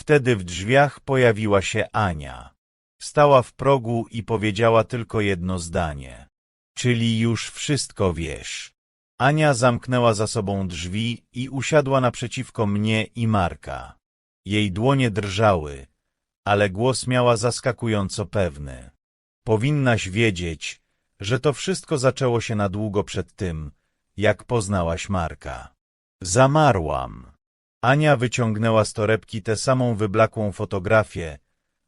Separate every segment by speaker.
Speaker 1: Wtedy w drzwiach pojawiła się Ania. Stała w progu i powiedziała tylko jedno zdanie. Czyli już wszystko wiesz. Ania zamknęła za sobą drzwi i usiadła naprzeciwko mnie i Marka. Jej dłonie drżały, ale głos miała zaskakująco pewny. Powinnaś wiedzieć, że to wszystko zaczęło się na długo przed tym, jak poznałaś Marka. Zamarłam. Ania wyciągnęła z torebki tę samą wyblakłą fotografię,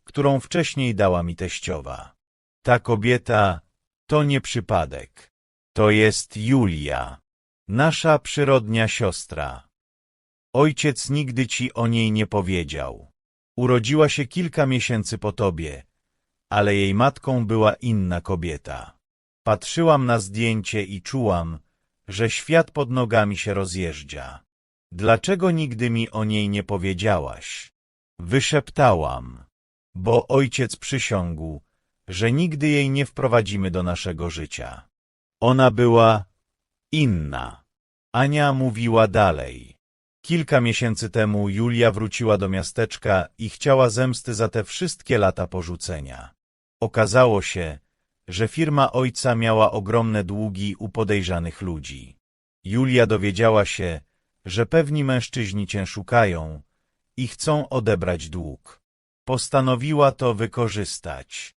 Speaker 1: którą wcześniej dała mi teściowa. Ta kobieta to nie przypadek. To jest Julia, nasza przyrodnia siostra. Ojciec nigdy ci o niej nie powiedział. Urodziła się kilka miesięcy po tobie, ale jej matką była inna kobieta. Patrzyłam na zdjęcie i czułam, że świat pod nogami się rozjeżdża. Dlaczego nigdy mi o niej nie powiedziałaś? Wyszeptałam, bo ojciec przysiągł, że nigdy jej nie wprowadzimy do naszego życia. Ona była inna. Ania mówiła dalej. Kilka miesięcy temu Julia wróciła do miasteczka i chciała zemsty za te wszystkie lata porzucenia. Okazało się, że firma ojca miała ogromne długi u podejrzanych ludzi. Julia dowiedziała się, że pewni mężczyźni cię szukają i chcą odebrać dług. Postanowiła to wykorzystać.